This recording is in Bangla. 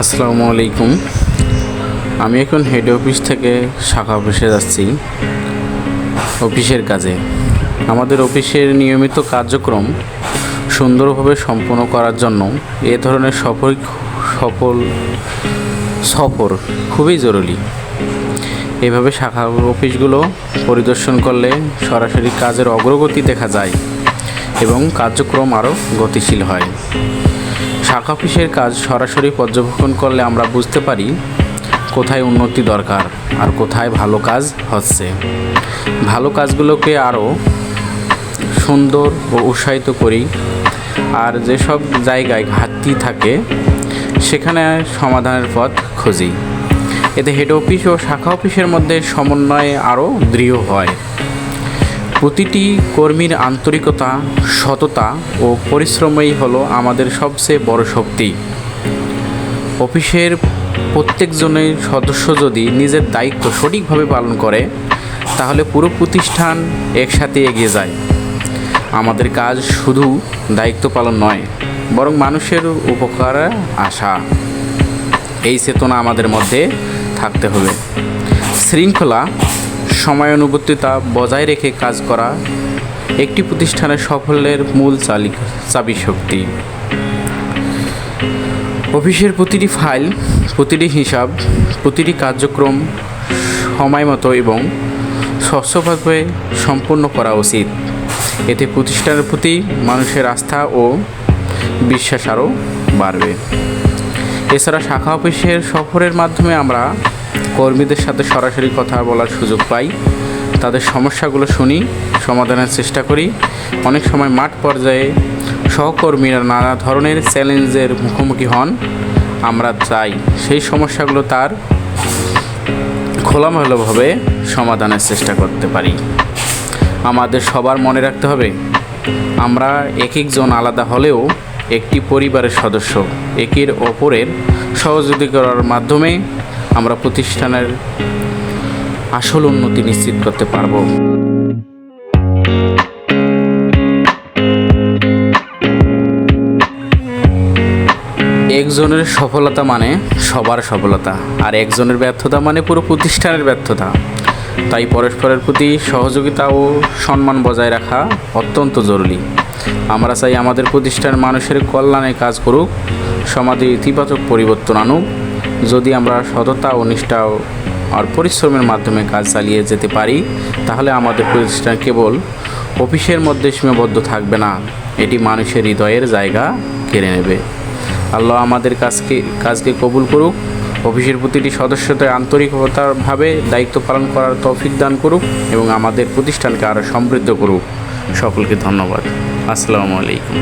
আসসালামু আলাইকুম। আমি এখন হেড অফিস থেকে শাখা অফিসে যাচ্ছি, অফিসের কাজে। আমাদের অফিসের নিয়মিত কার্যক্রম সুন্দরভাবে সম্পন্ন করার জন্য এ ধরনের সফর সফল সফর খুবই জরুরি। এভাবে শাখা অফিসগুলো পরিদর্শন করলে সরাসরি কাজের অগ্রগতি দেখা যায় এবং কার্যক্রম আরও গতিশীল হয়। শাখা অফিসের কাজ সরাসরি পর্যবেক্ষণ করলে আমরা বুঝতে পারি কোথায় উন্নতি দরকার আর কোথায় ভালো কাজ হচ্ছে। ভালো কাজগুলোকে আরও সুন্দর ও উৎসাহিত করি। আর যেসব জায়গায় ঘাটতি থাকে, সেখানে সমাধানের পথ খুঁজি। এতে হেড অফিস ও শাখা অফিসের মধ্যে সমন্বয় আরও দৃঢ় হয়। প্রতিটি কর্মীর আন্তরিকতা, সততা ও পরিশ্রমই হলো আমাদের সবচেয়ে বড় শক্তি। অফিসের প্রত্যেকজনের সদস্য যদি নিজের দায়িত্ব সঠিকভাবে পালন করে, তাহলে পুরো প্রতিষ্ঠান একসাথে এগিয়ে যায়। আমাদের কাজ শুধু দায়িত্ব পালন নয়, বরং মানুষের উপকার আসা এই চেতনা আমাদের মধ্যে থাকতে হবে। শৃঙ্খলা সময়ানুবর্তিতা বজায় রেখে কাজ করা একটি প্রতিষ্ঠানের সাফল্যের মূল চালি চাবি শক্তি অফিসের প্রতিটি ফাইল, প্রতিটি হিসাব, প্রতিটি কার্যক্রম সময় মতো এবং স্বচ্ছভাবে সম্পন্ন করা উচিত। এতে প্রতিষ্ঠানের প্রতি মানুষের আস্থা ও বিশ্বাস আরও বাড়বে। এছাড়া শাখা অফিসের সফরের মাধ্যমে আমরা কর্মীদের সাথে সরাসরি কথা বলার সুযোগ পাই। তাদের সমস্যাগুলো শুনি, সমাধানের চেষ্টা করি। অনেক সময় মাঠ পর্যায়ে সহকর্মীরা নানা ধরনের চ্যালেঞ্জের মুখোমুখি হন। আমরা চাই সেই সমস্যাগুলো তার খোলামেলাভাবে সমাধানের চেষ্টা করতে পারি। আমাদের সবার মনে রাখতে হবে, আমরা এক একজন আলাদা হলেও একটি পরিবারের সদস্য, একের অপরের সহযোগিতা করার মাধ্যমে আমরা প্রতিষ্ঠানের আসল উন্নতি নিশ্চিত করতে পারব। একজনের সফলতা মানে সবার সফলতা, আর একজনের ব্যর্থতা মানে পুরো প্রতিষ্ঠানের ব্যর্থতা। তাই পরস্পরের প্রতি সহযোগিতা ও সম্মান বজায় রাখা অত্যন্ত জরুরি। আমরা চাই আমাদের প্রতিষ্ঠান মানুষের কল্যাণে কাজ করুক, সমাজে ইতিবাচক পরিবর্তন আনুক যদি আমরা সততা ও নিষ্ঠা আর পরিশ্রমের মাধ্যমে কাজ চালিয়ে যেতে পারি, তাহলে আমাদের প্রতিষ্ঠান কেবল অফিসের মধ্যে সীমাবদ্ধ থাকবে না, এটি মানুষের হৃদয়ের জায়গা কেড়ে নেবে। আল্লাহ আমাদের কাজকে কাজকে কবুল করুক, অফিসের প্রতিটি সদস্যদের আন্তরিকতারভাবে দায়িত্ব পালন করার তৌফিক দান করুক এবং আমাদের প্রতিষ্ঠানকে আরও সমৃদ্ধ করুক। সকলকে ধন্যবাদ। আসসালামু আলাইকুম।